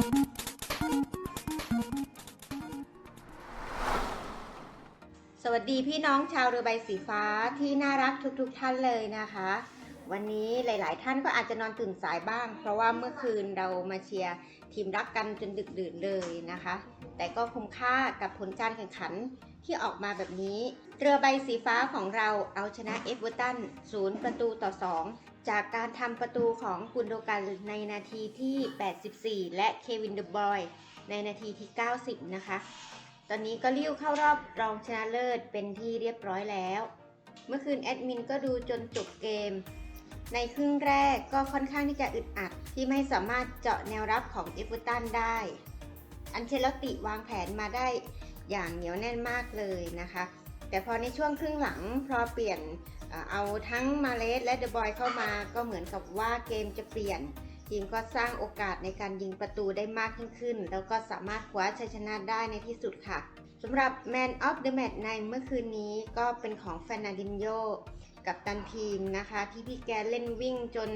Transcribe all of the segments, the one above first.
สวัสดีพี่น้องชาวเรือใบสีฟ้าที่น่ารักทุกๆทท่านเลยนะคะ วันนี้หลาย ๆ ท่านก็อาจจะนอนตื่นสายบ้าง เพราะว่าเมื่อคืนเรามาเชียร์ทีมรักกันจนดึกดื่นเลยนะคะ แต่ก็คุ้มค่ากับผลการแข่งขันที่ออกมาแบบนี้ เรือใบสีฟ้าของเราเอาชนะเอฟเวอร์ตัน 0 ประตูต่อ 2 จากการทำประตูของกุนโดกันในนาทีที่ 84 และเควินเดบอยในนาทีที่ 90 นะคะ ตอนนี้ก็ลิ้วเข้ารอบรองชนะเลิศเป็นที่เรียบร้อยแล้ว เมื่อคืนแอดมินก็ดูจนจบเกม ในครึ่งแรกก็ค่อนข้างที่จะอึดอัด ที่ไม่สามารถเจาะแนวรับของเอฟเวอร์ตันได้ อันเชลติวางแผนมาได้อย่างเหนียวแน่นมากเลยนะคะ แต่พอในช่วงครึ่งหลังพอเปลี่ยน เอาทั้งมาเลสและเดอะบอยเข้ามาก็เหมือนกับว่าเกมจะเปลี่ยน ทีมก็สร้างโอกาสในการยิงประตูได้มากยิ่งขึ้น แล้วก็สามารถคว้าชัยชนะได้ในที่สุดค่ะสำหรับ Man of the Match ในเมื่อคืนนี้ก็เป็นของแฟนาดินโยกับตันทีมนะคะ ที่พี่แกเล่นวิ่งจน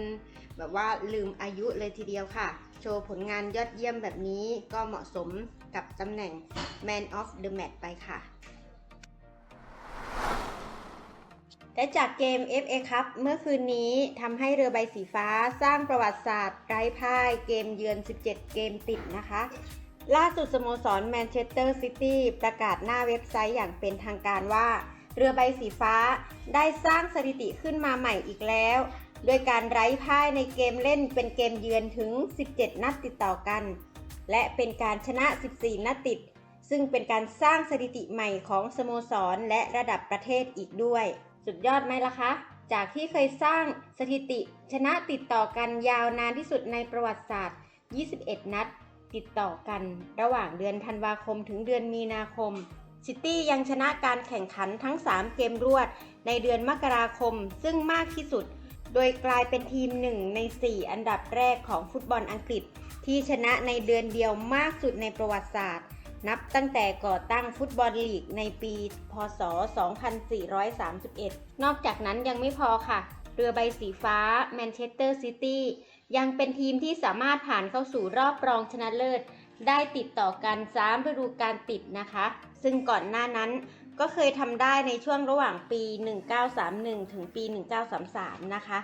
แบบว่าลืมอายุเลยทีเดียวค่ะ โชว์ผลงานยอดเยี่ยมแบบนี้ก็เหมาะสมกับตำแหน่ง Man of the Match ไปค่ะ และจากเกม FA ครับเมื่อคืนนี้ทำให้เรือใบสีฟ้าสร้างประวัติศาสตร์ไร้พ่ายเกมเยือน 17 เกมติดนะคะ ล่าสุดสโมสรแมนเชสเตอร์ซิตี้ประกาศหน้าเว็บไซต์อย่างเป็นทางการว่า เรือใบสีฟ้าได้สร้างสถิติขึ้นมาใหม่อีกแล้ว โดยการไร้พ่ายในเกมเล่นเป็นเกมเยือนถึง 17 นัดติดต่อกัน และเป็นการชนะ 14 นัดติด ซึ่งเป็นการสร้างสถิติใหม่ของสโมสรและระดับประเทศอีกด้วย สุดยอดไหมล่ะคะ จากที่เคยสร้างสถิติชนะติดต่อกันยาวนานที่สุดในประวัติศาสตร์ 21 นัด ติดต่อกัน ระหว่างเดือนธันวาคมถึงเดือนมีนาคม ซิตี้ยังชนะการแข่งขันทั้ง 3 เกมรวด ในเดือนมกราคม ซึ่งมากที่สุด โดยกลายเป็นทีมหนึ่งใน 4 อันดับแรกของฟุตบอลอังกฤษ ที่ชนะในเดือนเดียวมากสุดในประวัติศาสตร์ นับตั้งแต่ก่อตั้งฟุตบอลลีกในปี พศ 2431 นอกจากนั้นยังไม่พอค่ะ เรือใบสีฟ้าแมนเชสเตอร์ซิตี้ยังเป็นทีมที่สามารถผ่านเข้าสู่รอบรองชนะเลิศ ได้ติดต่อกัน3ฤดูกาลติดนะคะ ซึ่งก่อนหน้านั้นก็เคยทำได้ในช่วงระหว่างปี 1931 ถึงปี 1933 นะคะ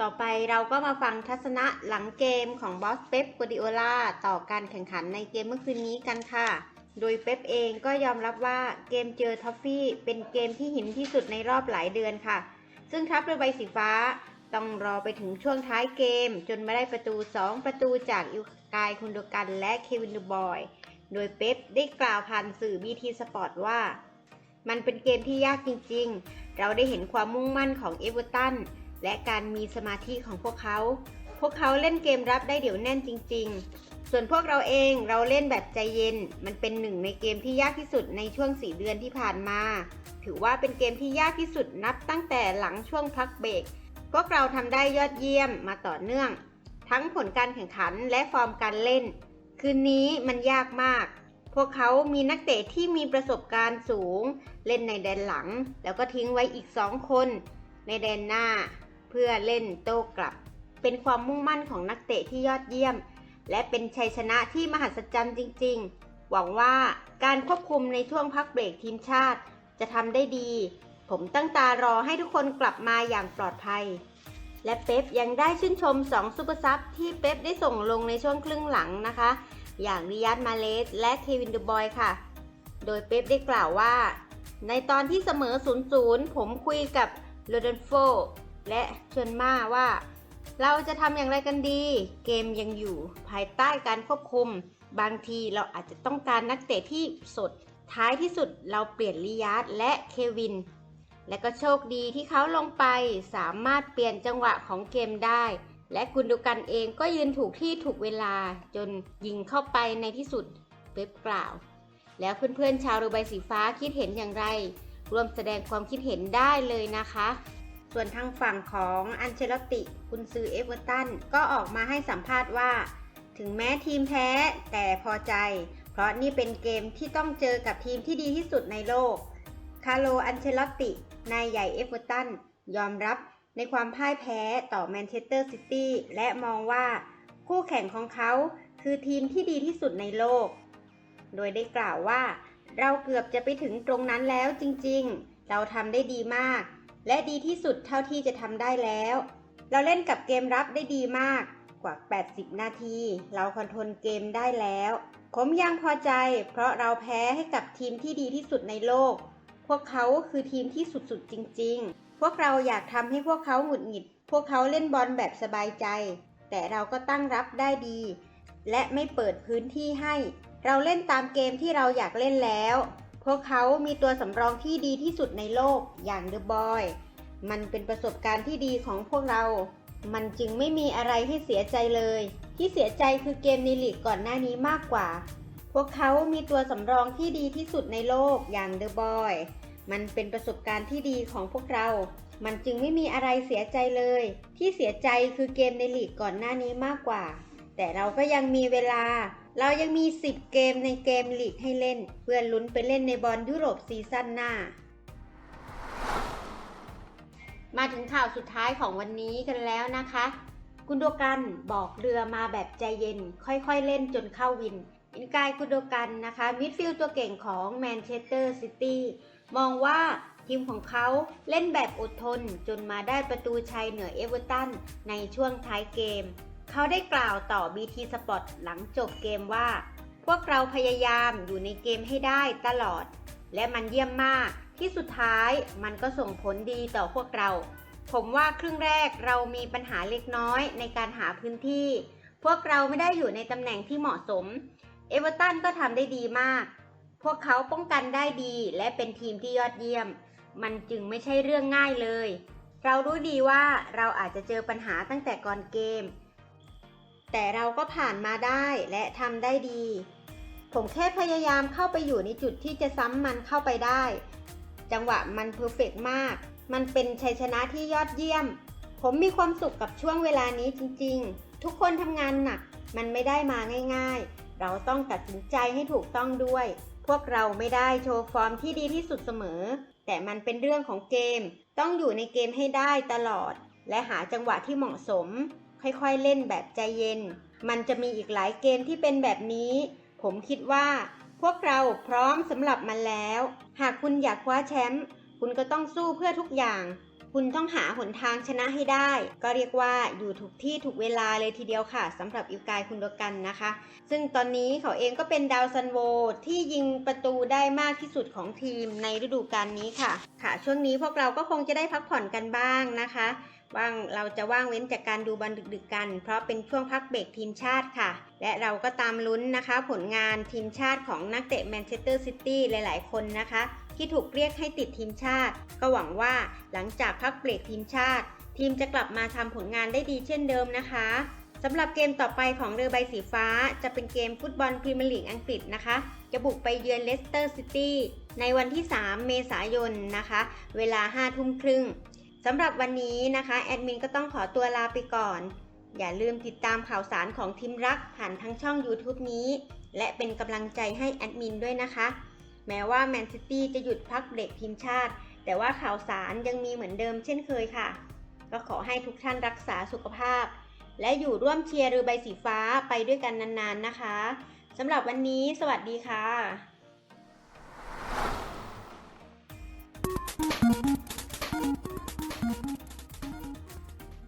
ต่อไปเราก็มาฟังทัศนะหลังเกมของบอสเป๊ปกัวดิโอลาต่อการแข่งขันในเกมเมื่อคืนนี้กันค่ะ โดยเป๊ปเองก็ยอมรับว่าเกมเจอท็อฟฟี่เป็นเกมที่หินที่สุดในรอบหลายเดือนค่ะ ซึ่งทัพเรือใบสีฟ้าต้องรอไปถึงช่วงท้ายเกม จนมาได้ประตู 2 ประตูจากอิวกายคุนโดกันและเควินดูบอย โดยเป๊ปได้กล่าวผ่านสื่อ BT Sport ว่า มันเป็นเกมที่ยากจริงๆ เราได้เห็นความมุ่งมั่นของเอเวอร์ตัน และการมีสมาธิของพวกเขา พวกเขาเล่นเกมรับได้เดี๋ยวแน่นจริง ๆ ส่วนพวกเราเองเราเล่นแบบใจเย็น มันเป็นหนึ่งในเกมที่ยากที่สุดในช่วง4เดือนที่ผ่านมา ถือว่าเป็นเกมที่ยากที่สุดนับตั้งแต่หลังช่วงพักเบรก พวกเราทำได้ยอดเยี่ยมมาต่อเนื่อง ทั้งผลการแข่งขันและฟอร์มการเล่น คืนนี้มันยากมากพวกเขามีนักเตะที่มีประสบการณ์สูง เล่นในแดนหลัง แล้วก็ทิ้งไว้อีกสองคน ในแดนหน้า เพื่อเล่นโต้กลับ เป็นความมุ่งมั่นของนักเตะที่ยอดเยี่ยม และเป็นชัยชนะที่มหัศจรรย์จริง ๆ หวังว่าการควบคุมในช่วงพักเบรกทีมชาติ จะทำได้ดี ผมตั้งตารอให้ทุกคนกลับมาอย่างปลอดภัย และเป๊ปยังได้ชื่นชม 2ซูเปอร์ซับที่เป๊ปได้ส่งลงในช่วงครึ่งหลังนะคะ อย่างริยัตมาเลสและเควินดูบอยค่ะ โดยเป๊ปได้กล่าวว่าในตอนที่เสมอ 0-0 ผมคุยกับโรเดนโฟ และชวนมาว่า เราจะทำอย่างไรกันดี เกมยังอยู่ภายใต้การควบคุม บางทีเราอาจจะต้องการนักเตะที่สด ท้ายที่สุดเราเปลี่ยนลิยาร์ดและเควิน และก็โชคดีที่เขาลงไปสามารถเปลี่ยนจังหวะของเกมได้ และกุนดูกันเองก็ยืนถูกที่ถูกเวลาจนยิงเข้าไปในที่สุดเป๊ปกล่าว แล้วเพื่อนๆชาวรือใบสีฟ้าคิดเห็นอย่างไรร่วมแสดงความคิดเห็นได้เลยนะคะ ส่วนทางฝั่งของอันเชลติคุณซือเอเวอร์ตันก็ออกมาให้สัมภาษณ์ว่า ถึงแม้ทีมแพ้แต่พอใจ เพราะนี่เป็นเกมที่ต้องเจอกับทีมที่ดีที่สุดในโลก คาร์โลอันเชลตินายใหญ่เอเวอร์ตันยอมรับในความพ่ายแพ้ต่อแมนเชสเตอร์ซิตี้และมองว่า คู่แข่งของเขาคือทีมที่ดีที่สุดในโลก โดยได้กล่าวว่า เราเกือบจะไปถึงตรงนั้นแล้วจริงๆ เราทำได้ดีมาก และดีที่สุดเท่าที่จะทำได้แล้ว เราเล่นกับเกมรับได้ดีมากกว่า 80 นาที เราคอนโทรลเกมได้แล้ว ผมยังพอใจ เพราะเราแพ้ให้กับทีมที่ดีที่สุดในโลก พวกเขาคือทีมที่สุดๆจริง ๆ พวกเราอยากทำให้พวกเขาหงุดหงิด พวกเขาเล่นบอลแบบสบายใจ แต่เราก็ตั้งรับได้ดี และไม่เปิดพื้นที่ให้ เราเล่นตามเกมที่เราอยากเล่นแล้ว วกเขามีตัวสำรองที่ดีที่สุดในโลกอย่างเดอะบอย มันเป็นประสบการณ์ที่ดีของพวกเรา มันจึงไม่มีอะไรให้เสียใจเลย ที่เสียใจคือเกมในลีกก่อนหน้านี้มากกว่า พวกเขามีตัวสำรองที่ดีที่สุดในโลกอย่างเดอะบอย มันเป็นประสบการณ์ที่ดีของพวกเรา มันจึงไม่มีอะไรเสียใจเลย ที่เสียใจคือเกมในลีกก่อนหน้านี้มากกว่า แต่เราก็ยังมีเวลา เรายังมี 10 เกมในเกมลีกให้เล่น เพื่อลุ้นไปเล่นในบอลยุโรปซีซั่นหน้า มาถึงข่าวสุดท้ายของวันนี้กันแล้วนะคะ กุนโดกันบอกเรือมาแบบใจเย็น ค่อยๆเล่นจนเข้าวิน อินกายกุนโดกันนะคะ มิดฟิลด์ตัวเก่งของแมนเชสเตอร์ซิตี้มองว่าทีมของเขาเล่นแบบอดทนจนมาได้ประตูชัยเหนือเอเวอร์ตันในช่วงท้ายเกม เขาได้กล่าวต่อ BT Sport หลังจบเกมว่า พวกเราพยายามอยู่ในเกมให้ได้ตลอด และมันเยี่ยมมากที่สุดท้ายมันก็ส่งผลดีต่อพวกเรา ผมว่าครึ่งแรกเรามีปัญหาเล็กน้อยในการหาพื้นที่ พวกเราไม่ได้อยู่ในตำแหน่งที่เหมาะสม เอเวอร์ตันก็ทำได้ดีมาก พวกเขาป้องกันได้ดีและเป็นทีมที่ยอดเยี่ยม มันจึงไม่ใช่เรื่องง่ายเลย เรารู้ดีว่าเราอาจจะเจอปัญหาตั้งแต่ก่อนเกม แต่เราก็ผ่านมาได้และทำได้ดี ผมแค่พยายามเข้าไปอยู่ในจุดที่จะซ้ำมันเข้าไปได้ จังหวะมันเพอร์เฟกมาก มันเป็นชัยชนะที่ยอดเยี่ยม ผมมีความสุขกับช่วงเวลานี้จริง ๆ ทุกคนทำงานหนัก มันไม่ได้มาง่าย ๆ เราต้องตัดสินใจให้ถูกต้องด้วย พวกเราไม่ได้โชว์ฟอร์มที่ดีที่สุดเสมอ แต่มันเป็นเรื่องของเกม ต้องอยู่ในเกมให้ได้ตลอด และหาจังหวะที่เหมาะสม ค่อยๆเล่นแบบใจเย็น มันจะมีอีกหลายเกมที่เป็นแบบนี้ ผมคิดว่า พวกเราพร้อมสำหรับมันแล้ว หากคุณอยากคว้าแชมป์คุณก็ต้องสู้เพื่อทุกอย่าง คุณต้องหาหนทางชนะให้ได้ ก็เรียกว่าอยู่ถูกที่ถูกเวลาเลยทีเดียวค่ะสำหรับอิวกายคุณโดกันนะคะ ซึ่งตอนนี้เขาเองก็เป็นดาวซันโวที่ยิงประตูได้มากที่สุดของทีมในฤดูกาลนี้ค่ะ ค่ะ ช่วงนี้พวกเราก็คงจะได้พักผ่อนกันบ้างนะคะ ว่างเราจะว่างเว้นจากการดูบอลดึกๆกัน เพราะเป็นช่วงพักเบรกทีมชาติค่ะ และเราก็ตามลุ้นนะคะ ผลงานทีมชาติของนักเตะแมนเชสเตอร์ซิตี้หลายๆ คนนะคะ ที่ถูกเรียกให้ติดทีมชาติ ก็หวังว่าหลังจากพักเบรกทีมชาติ ทีมจะกลับมาทำผลงานได้ดีเช่นเดิมนะคะสำหรับเกมต่อไปของเรือใบสีฟ้า จะเป็นเกมฟุตบอลพรีเมียร์ลีกอังกฤษนะคะ จะบุกไปเยือนเลสเตอร์ซิตี้ในวันที่ 3 เมษายนนะคะ เวลา 5 ทุ่มครึ่ง สำหรับวันนี้นะคะแอดมินก็ต้องขอตัวลาไปก่อน อย่าลืมติดตามข่าวสารของทีมรักผ่านทั้งช่อง YouTube นี้ และเป็นกำลังใจให้แอดมินด้วยนะคะ แม้ว่าแมนซิตี้จะหยุดพักเบรกทีมชาติ แต่ว่าข่าวสารยังมีเหมือนเดิมเช่นเคยค่ะ ก็ขอให้ทุกท่านรักษาสุขภาพ และอยู่ร่วมเชียร์เรือใบสีฟ้าไปด้วยกันนานๆนะคะสำหรับวันนี้ สวัสดีค่ะ